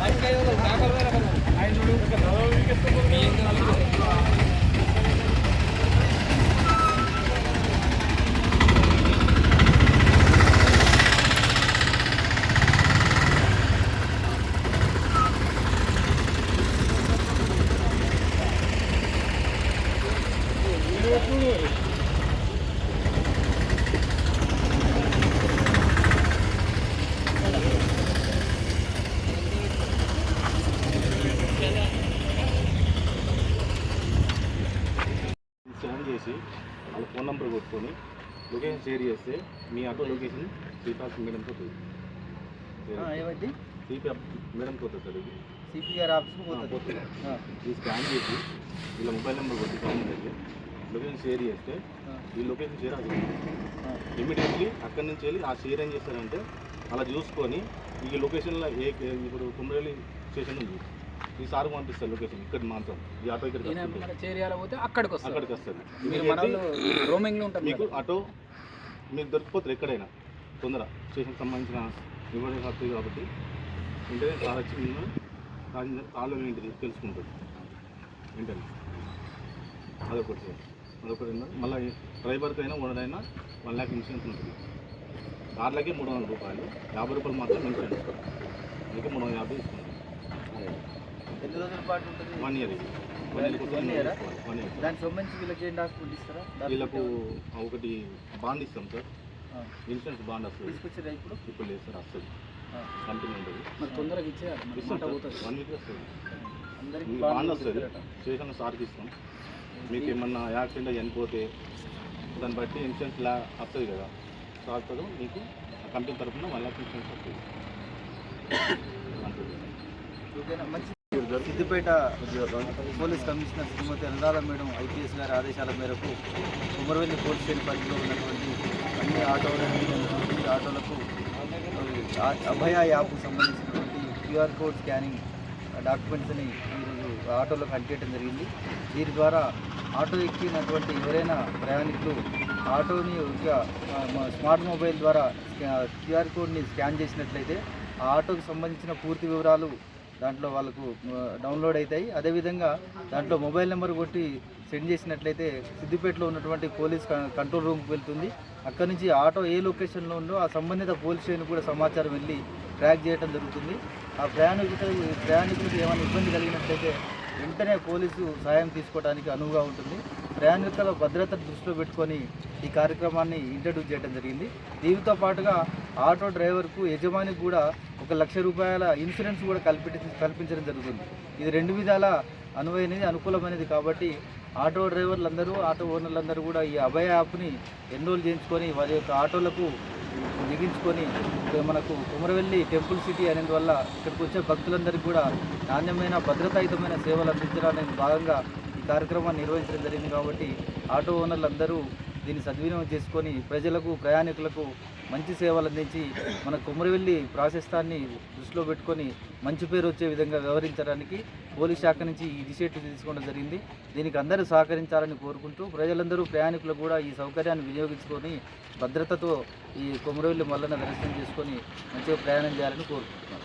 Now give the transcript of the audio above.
Like, చేసి వాళ్ళ phone number కొట్టుకొని లొకేషన్ షేర్ చేస్తే మీ ఆటో లొకేషన్ శ్రీపాల్ మేడంకి వస్తుంది ఏమైంది? సిపి మేడంకి వస్తుంది సార్ ఇది. సిపిఆర్ ఆఫీస్కి ఆ, పోతుంది. పోతుంది. ఈ స్కాన్ చేసి వీళ్ళ మొబైల్ నెంబర్ కొట్టి ఫోన్ చేసి లొకేషన్ షేర్ చేస్తే ఈ లొకేషన్ షేర్ అది. ఇమీడియట్లీ అక్కడి నుంచి వెళ్ళి ఆ షేర్ ఏం చేస్తారంటే అలా చూసుకొని ఈ లొకేషన్లో ఏ ఇప్పుడు కుమ్మరేలి స్టేషన్ ఉంది. ఈ సార్ పంపిస్తారు లొకేషన్ ఇక్కడ మాత్రం. ఈ ఆటో వస్తుంది. మన చేరియాల పోతే అక్కడికి వస్తారు. అక్కడికి వస్తుంది మీరు మన వాళ్ళు రోమింగ్లో ఉంటారు మీకు ఆటో మీకు దొరికిపోతారు ఎక్కడైనా. తొందర. స్టేషన్ సంబంధించిన ఇవ్వడం వస్తుంది కాబట్టి. వెంటనే కాల్ వచ్చి నిన్ను కాళ్ళు ఏంటిది తెలుసుకుంటుంది వెంటనే. అదొకటి సార్. అదొకటి. మళ్ళీ డ్రైవర్కి అయినా ఓనర్ అయినా వన్ ల్యాక్ ఇన్సూరెన్స్ ఉంటుంది. కార్లకి మూడు వందల రూపాయలు. యాభై రూపాయలు మాత్రం ఇన్సూరెన్స్. అందుకే మూడు వందల యాభై ఇస్తుంది ఎన్ని రోజుల పాటు ఉంటుంది? వన్ ఇయర్ వన్ ఇయర్ దానికి సంబంధించి వీళ్ళకి ఏం డాక్యుమెంట్ ఇస్తారా? వీళ్ళకు ఒకటి బాండ్ ఇస్తాం సార్. ఇన్సూరెన్స్ బాండ్ వస్తుంది. తీసుకొచ్చిరా ఇప్పుడు? ఇప్పుడు లేదు సార్ వస్తుంది. కంపెనీ ఉంటుంది. మరి తొందరగా ఇచ్చేయాలి. సార్. వన్ వీక్ వస్తుంది. అందరికి మీకు బాండ్ వస్తుంది. స్టేషన్ సార్కి ఇస్తాం. మీకు ఏమన్నా యాక్సిడెంట్ చనిపోతే దాన్ని బట్టి ఇన్సూరెన్స్ లా వస్తుంది కదా. సార్తో మీకు ఆ కంపెనీ తరఫున వన్ లాక్ ఇన్సూరెన్స్ వస్తుంది. ఓకేనా మంచి Siddipet police commissioner Shrimati Anuradha madam IPS గారి ఆదేశాల మేరకు కుమరవెల్లి పోలీస్ స్టేషన్ పరిధిలో ఉన్నటువంటి అన్ని ఆటోలకి ఆటోలకు అభయ యాప్కు సంబంధించినటువంటి క్యూఆర్ కోడ్ స్కానింగ్ డాక్యుమెంట్స్ని ఈరోజు ఆటోలకు అంటించడం జరిగింది. దీని ద్వారా ఆటో ఎక్కినటువంటి ఎవరైనా ప్రయాణికులు ఆటోని స్మార్ట్ మొబైల్ ద్వారా క్యూఆర్ కోడ్ని స్కాన్ చేసినట్లయితే ఆ ఆటోకి సంబంధించిన పూర్తి వివరాలు దాంట్లో వాళ్ళకు డౌన్లోడ్ అవుతాయి అదేవిధంగా దాంట్లో మొబైల్ నెంబర్ కొట్టి సెండ్ చేసినట్లయితే సిద్దిపేటలో ఉన్నటువంటి పోలీస్ కంట్రోల్ రూమ్కి వెళ్తుంది. అక్కడి నుంచి ఆటో ఏ లొకేషన్లో ఉందో ఆ సంబంధిత పోలీస్ స్టేషన్ కూడా సమాచారం వెళ్ళి ట్రాక్ చేయడం జరుగుతుంది. ఆ ప్రయాణికులు ప్రయాణికులకు ఏమైనా ఇబ్బంది కలిగినట్లయితే వెంటనే పోలీసు సహాయం తీసుకోవడానికి అనువుగా ఉంటుంది. ప్రయాణికుల భద్రత దృష్టిలో పెట్టుకొని ఈ కార్యక్రమాన్ని ఇంట్రడ్యూస్ చేయడం జరిగింది. దీనితో పాటుగా ఆటో డ్రైవర్కు యజమానికి కూడా ఒక లక్ష రూపాయల ఇన్సూరెన్స్ కూడా కల్పి కల్పించడం జరుగుతుంది. ఇది రెండు విధాల అనువైనది అనుకూలమైనది కాబట్టి ఆటో డ్రైవర్లందరూ ఆటో ఓనర్లందరూ కూడా ఈ అభయ యాప్ని ఎన్రోల్ చేయించుకొని వారి యొక్క ఆటోలకు బిగించుకొని మనకు కుమరవెల్లి టెంపుల్ సిటీ అనేందువల్ల ఇక్కడికి వచ్చే భక్తులందరికీ కూడా నాణ్యమైన భద్రతాయుతమైన సేవలు అందించడానికి భాగంగా కార్యక్రమాన్ని నిర్వహించడం జరిగింది కాబట్టి ఆటో ఓనర్లందరూ దీన్ని సద్వినియోగం చేసుకొని ప్రజలకు ప్రయాణికులకు మంచి సేవలు అందించి మన కుమ్మరివెల్లి ప్రాశస్తాన్ని దృష్టిలో పెట్టుకొని మంచి పేరు వచ్చే విధంగా వ్యవహరించడానికి పోలీస్ శాఖ నుంచి ఈ ఇనిషియేటివ్ తీసుకోవడం జరిగింది. దీనికి అందరూ సహకరించాలని కోరుకుంటూ ప్రజలందరూ ప్రయాణికులు కూడా ఈ సౌకర్యాన్ని వినియోగించుకొని భద్రతతో ఈ కొమరవెల్లి మల్లన దర్శనం చేసుకొని మంచిగా ప్రయాణం చేయాలని కోరుకుంటున్నాను